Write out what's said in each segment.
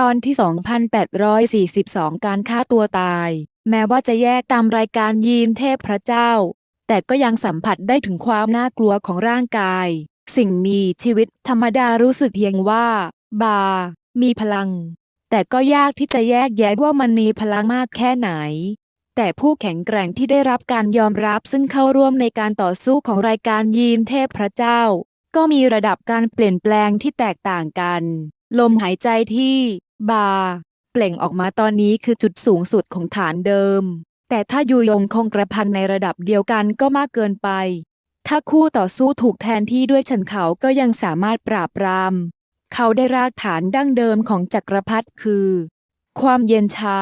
ตอนที่ 2842 การฆ่าตัวตาย แม้ว่าจะแยกตามรายการยีนเทพพระเจ้า แต่ก็ยังสัมผัสได้ถึงความน่ากลัวของร่างกาย สิ่งมีชีวิตธรรมดารู้สึกเพียงว่า บา มีพลัง แต่ก็ยากที่จะแยกแยะว่ามันมีพลังมากแค่ไหน แต่ผู้แข็งแกร่งที่ได้รับการยอมรับซึ่งเข้าร่วมในการต่อสู้ของรายการยีนเทพพระเจ้า ก็มีระดับการเปลี่ยนแปลงที่แตกต่างกันลมหายใจที่ บาเปล่งออกมาตอนนี้คือจุดสูงสุดของฐานเดิม แต่ถ้าอยู่ยงคงกระพันในระดับเดียวกันก็มากเกินไป ถ้าคู่ต่อสู้ถูกแทนที่ด้วยฉันเขาก็ยังสามารถปราบปราม เขาได้รากฐานดั้งเดิมของจักรพรรดิคือ ความเย็นชา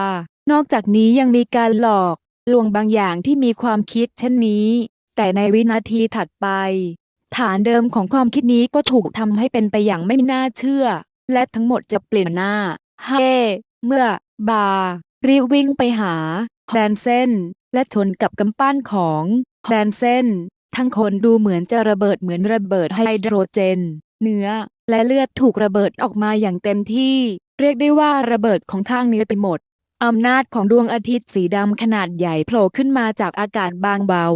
นอกจากนี้ยังมีการหลอก ลวงบางอย่างที่มีความคิดเช่นนี้ แต่ในวินาทีถัดไป ฐานเดิมของความคิดนี้ก็ถูกทำให้เป็นไปอย่างไม่น่าเชื่อ และทั้งหมดจะเปลี่ยนหน้า เฮเมื่อบารีวิ่งไปหา แดนเซนและชนกับกำปั้นของแดนเซนทั้งคนดูเหมือนจะระเบิดเหมือนระเบิดไฮโดรเจน เนื้อ และเลือดถูกระเบิดออกมาอย่างเต็มที่ เรียกได้ว่าระเบิดของข้างเนื้อไปหมดอำนาจของดวงอาทิตย์สีดำขนาดใหญ่โผล่ขึ้นมาจากอากาศบางเบา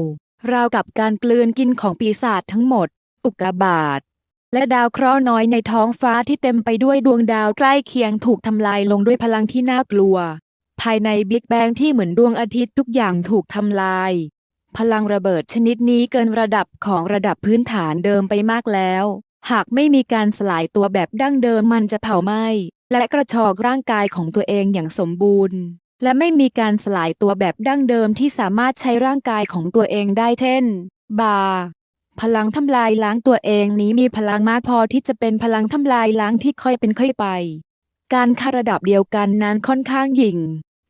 ราวกับการกลืนกินของปีศาจทั้งหมด อุกกาบาต และดาวเคราะห์น้อยในท้องฟ้าที่เต็มไปด้วยดวงดาวใกล้เคียงถูกทำลายลงด้วยพลังที่น่ากลัว ภายในบิ๊กแบงที่เหมือนดวงอาทิตย์ทุกอย่างถูกทำลาย พลังระเบิดชนิดนี้เกินระดับของระดับพื้นฐานเดิมไปมากแล้ว หากไม่มีการสลายตัวแบบดั้งเดิมมันจะเผาไหม้และกระชอกร่างกายของตัวเองอย่างสมบูรณ์ และไม่มีการสลายตัวแบบดั้งเดิมที่สามารถใช้ร่างกายของตัวเองได้เช่น บา พลังทำลายล้างตัวเองนี้มีพลังมากพอที่จะเป็นพลังทำลายล้างที่ค่อยเป็นค่อยไป การฆ่าระดับเดียวกันนั้นค่อนข้างหยิ่ง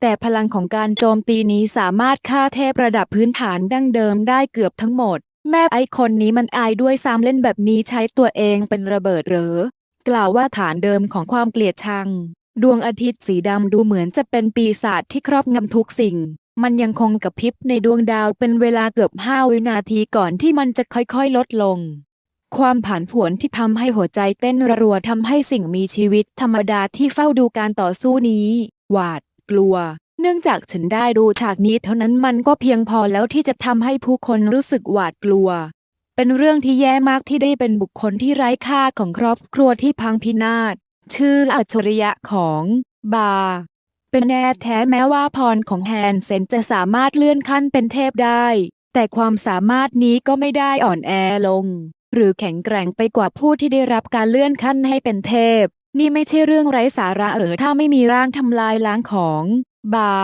แต่พลังของการโจมตีนี้สามารถฆ่าเทพระดับพื้นฐานดั้งเดิมได้เกือบทั้งหมด แม่ไอคนนี้มันอายด้วยซ้ำเล่นแบบนี้ใช้ตัวเองเป็นระเบิดเหรอ กล่าวว่าฐานเดิมของความเกลียดชัง ดวงอาทิตย์สีดำดูเหมือนจะเป็นปีศาจที่ครอบงำทุกสิ่ง มันยังคงกระพริบในดวงดาวเป็นเวลาเกือบห้าวินาทีก่อนที่มันจะค่อยๆลดลง ความผันผวนที่ทำให้หัวใจเต้นรัวทำให้สิ่งมีชีวิตธรรมดาที่เฝ้าดูการต่อสู้นี้ หวาด กลัว เนื่องจากฉันได้ดูฉากนี้เท่านั้นมันก็เพียงพอแล้วที่จะทำให้ผู้คนรู้สึกหวาดกลัว เป็นเรื่องที่แย่มากที่ได้เป็นบุคคลที่ไร้ค่าของครอบครัวที่พังพินาศชื่ออัจฉริยะของ บา เป็นแน่แท้แม้ว่าพรของแฮนเซนจะสามารถเลื่อนขั้นเป็นเทพได้ แต่ความสามารถนี้ก็ไม่ได้อ่อนแอลง หรือแข็งแกร่งไปกว่าผู้ที่ได้รับการเลื่อนขั้นให้เป็นเทพ นี่ไม่ใช่เรื่องไร้สาระหรือถ้าไม่มีร่างทำลายล้างของ บา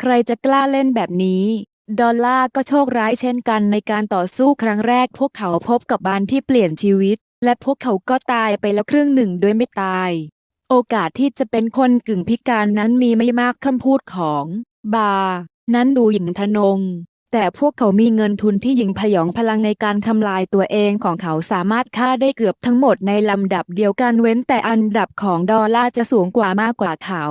ใครจะกล้าเล่นแบบนี้ ดอลล่าก็โชคร้ายเช่นกันในการต่อสู้ครั้งแรก พวกเขาพบกับบานที่เปลี่ยนชีวิต และพวกเขาก็ตายไปแล้วครึ่งหนึ่งโดยไม่ตาย โอกาสที่จะเป็นคนกึ่งพิการนั้นมีไม่มากคำพูดของ บา นั้นดูหยิ่งทะนง แต่พวกเขามีเงินทุนที่หยิงพยองพลังในการทำลายตัวเองของเขาสามารถฆ่าได้เกือบทั้งหมดในลำดับเดียวกันเว้นแต่อันดับของดอลลาร์จะสูงกว่ามากกว่าเขา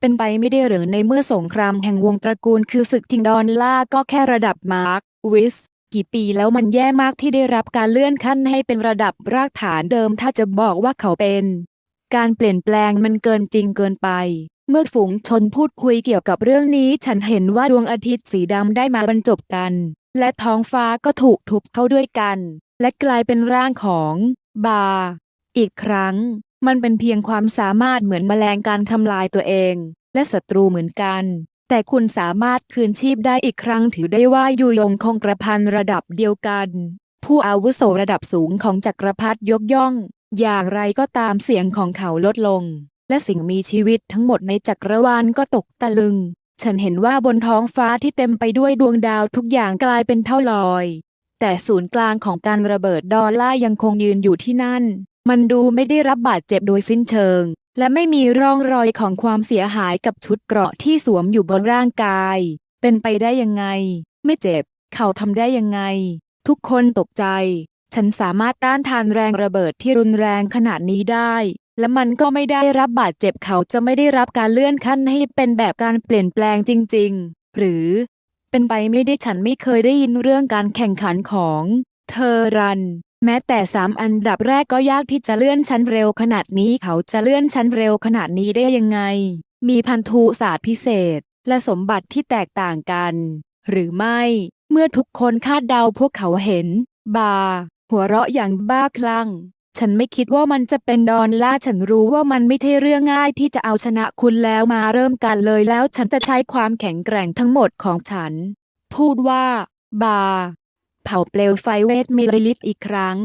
เป็นไปไม่ได้หรือในเมื่อสงครามแห่งวงตระกูลคือศึกทิงดอลลาร์ก็แค่ระดับมาร์ควิสกี่ปีแล้วมันแย่มากที่ได้รับการเลื่อนขั้นให้เป็นระดับรากฐานเดิมถ้าจะบอกว่าเขาเป็น การเปลี่ยนแปลงมันเกินจริงเกินไป เมื่อฝูงชนพูดคุยเกี่ยวกับเรื่องนี้ ฉันเห็นว่าดวงอาทิตย์สีดำได้มาบรรจบกัน และท้องฟ้าก็ถูกทุบเข้าด้วยกัน และกลายเป็นร่างของบา อีกครั้ง มันเป็นเพียงความสามารถเหมือนแมลงการทำลายตัวเอง และศัตรูเหมือนกัน แต่คุณสามารถคืนชีพได้อีกครั้งถือได้ว่าอยู่ยงคงกระพันระดับเดียวกัน ผู้อาวุโสระดับสูงของจักรพรรดิยกย่อง อย่างไรก็ตามเสียงของเขาลดลง และสิ่งมีชีวิตทั้งหมดในจักรวาลก็ตกตะลึง ฉันเห็นว่าบนท้องฟ้าที่เต็มไปด้วยดวงดาวทุกอย่างกลายเป็นเท่าลอย แต่ศูนย์กลางของการระเบิดดอลลาร์ยังคงยืนอยู่ที่นั่น มันดูไม่ได้รับบาดเจ็บโดยสิ้นเชิง และไม่มีร่องรอยของความเสียหายกับชุดเกราะที่สวมอยู่บนร่างกาย เป็นไปได้ยังไง ไม่เจ็บ เขาทำได้ยังไง ทุกคนตกใจ ฉันสามารถต้านทานแรงระเบิดที่รุนแรงขนาดนี้ได้ และมันก็ไม่ได้รับบาดเจ็บเขาจะไม่ได้รับการเลื่อนขั้นให้เป็นแบบการเปลี่ยนแปลงจริง ๆ หรือ เป็นไปไม่ได้ฉันไม่เคยได้ยินเรื่องการแข่งขันของเธอรัน แม้แต่สามอันดับแรกก็ยากที่จะเลื่อนชั้นเร็วขนาดนี้เขาจะเลื่อนชั้นเร็วขนาดนี้ได้ยังไง มีพันธุศาสตร์พิเศษ และสมบัติที่แตกต่างกัน หรือไม่ เมื่อทุกคนคาดเดาพวกเขาเห็น บา หัวเราะอย่างบ้าคลั่ง ฉันไม่คิดว่ามันจะเป็นดอนล่าฉันรู้ว่ามันไม่ใช่เรื่องง่ายที่จะเอาชนะคุณแล้วมาเริ่มกันเลยแล้วฉันจะใช้ความแข็งแกร่งทั้งหมดของฉัน พูดว่า บา เผาเปลวไฟเวทมิลลิตอีกครั้ง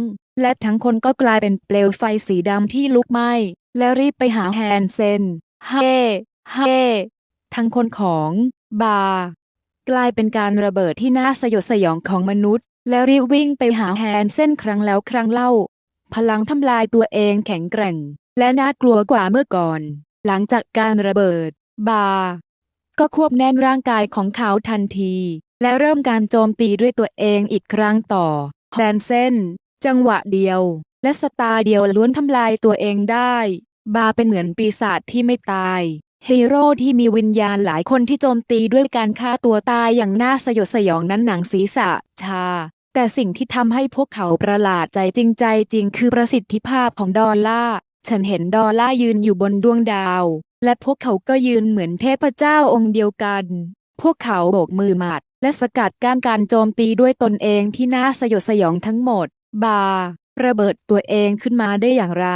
และทั้งคนก็กลายเป็นเปลวไฟสีดำที่ลุกไหม้ และรีบไปหาแฮนเซนเฮ่เฮ่ทั้งคนของ บา กลายเป็นการระเบิดที่น่าสยดสยองของมนุษย์ แล้วรีบวิ่งไปหาแฮนเซนครั้งแล้วครั้งเล่า พลังทำลายตัวเองแข็งแกร่ง และน่ากลัวกว่าเมื่อก่อน หลังจากการระเบิด บา ก็ควบแน่นร่างกายของเขาทันที และเริ่มการโจมตีด้วยตัวเองอีกครั้งต่อแดนเส้น จังหวะเดียว และสตาร์เดียวล้วนทำลายตัวเองได้ บาเป็นเหมือนปีศาจที่ไม่ตายฮีโร่ที่มีวิญญาณหลายคนที่โจมตีด้วยการฆ่าตัวตายอย่างน่าสยดสยองนั้นหนังศีรษะชา แต่สิ่งที่ทำให้พวกเขาประหลาดใจจริงใจจริงคือประสิทธิภาพของดอลล่าฉันเห็นดอลล่ายืนอยู่บนดวงดาว และพวกเขาก็ยืนเหมือนเทพเจ้าองค์เดียวกัน พวกเขาโบกมือหมัด และสกัดกั้นการโจมตีด้วยตนเองที่น่าสยดสยองทั้งหมด บาระเบิดตัวเองขึ้นมาได้อย่างไร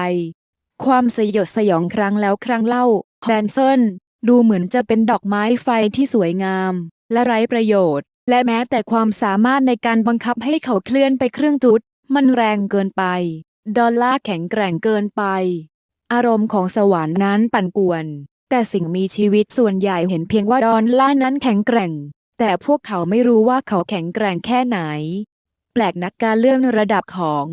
ความสยดสยองครั้งแล้วครั้งเล่าแดนเซนดูเหมือนจะเป็นดอกไม้ไฟที่สวยงาม และไร้ประโยชน์ และแม้แต่ความสามารถในการบังคับให้เขาเคลื่อนไปเครื่องจุด มันแรงเกินไป ดอลลาร์แข็งแกร่งเกินไป อารมณ์ของสวรรค์นั้นปั่นป่วน แต่สิ่งมีชีวิตส่วนใหญ่เห็นเพียงว่าดอลลาร์นั้นแข็งแกร่ง แต่พวกเขาไม่รู้ว่าเขาแข็งแกร่งแค่ไหน แปลกนักการเลื่อนระดับของ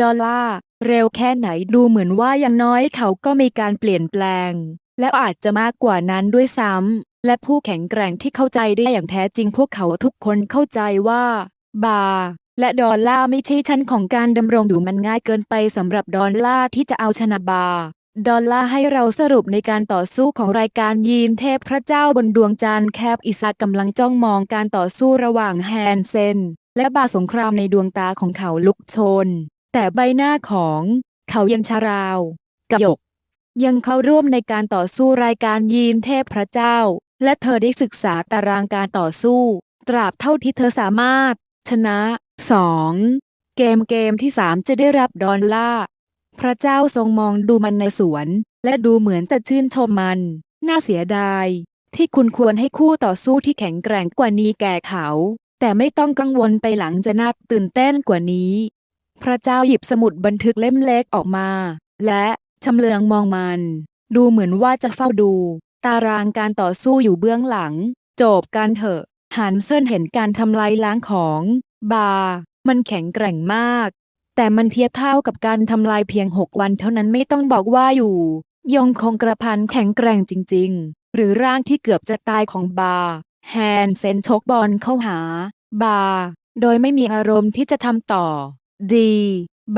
ดอลลาร์เร็วแค่ไหนดูเหมือนว่าอย่างน้อยเขาก็มีการเปลี่ยนแปลง และอาจจะมากกว่านั้นด้วยซ้ำ และผู้แข็งแกร่งที่เข้าใจได้อย่างแท้จริงพวกเขาทุกคนเข้าใจว่า บาและดอลล่าไม่ใช่ชั้นของการดำรงอยู่มันง่ายเกินไปสำหรับดอลล่าที่จะเอาชนะบาดอลล่าให้เราสรุปในการต่อสู้ของรายการยีนเทพพระเจ้าบนดวงจันทร์แคบอิสากำลังจ้องมองการต่อสู้ระหว่างแฮนเซนและบาสงครามในดวงตาของเขาลุกโชน แต่ใบหน้าของเขายังชาราวกับหยก ยังเข้าร่วมในการต่อสู้รายการยีนเทพพระเจ้า และเธอได้ศึกษาตารางการต่อสู้ ตราบเท่าที่เธอสามารถ ชนะ 2. เกมเกมที่ 3 จะได้รับดอลลาพระเจ้าทรงมองดูมันในสวน และดูเหมือนจะชื่นชมมัน น่าเสียดาย ที่คุณควรให้คู่ต่อสู้ที่แข็งแกร่งกว่านี้แก่เขา แต่ไม่ต้องกังวลไปหลังจะน่าตื่นเต้นกว่านี้ พระเจ้าหยิบสมุดบันทึกเล่มเล็กออกมา และชำเลืองมองมัน ดูเหมือนว่าจะเฝ้าดู ตารางการต่อสู้อยู่เบื้องหลัง จบกันเถอะฮันเซนเห็นการทำลายล้างของ บา มันแข็งแกร่งมาก แต่มันเทียบเท่ากับการทำลายเพียงหกวันเท่านั้นไม่ต้องบอกว่าอยู่ยงคงกระพันแข็งแกร่งจริง ๆ หรือร่างที่เกือบจะตายของบา แฮนเซนชกบอลเข้าหา บา โดยไม่มีอารมณ์ที่จะทำต่อ ดี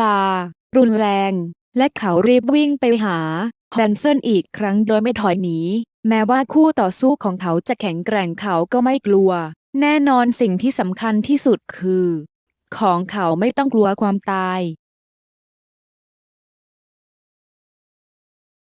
บา รุนแรง และเขารีบวิ่งไปหา แดนเซนอีกครั้งโดยไม่ถอยหนี แม้ว่าคู่ต่อสู้ของเขาจะแข็งแกร่งเขาก็ไม่กลัว แน่นอนสิ่งที่สำคัญที่สุดคือ ของเขาไม่ต้องกลัวความตาย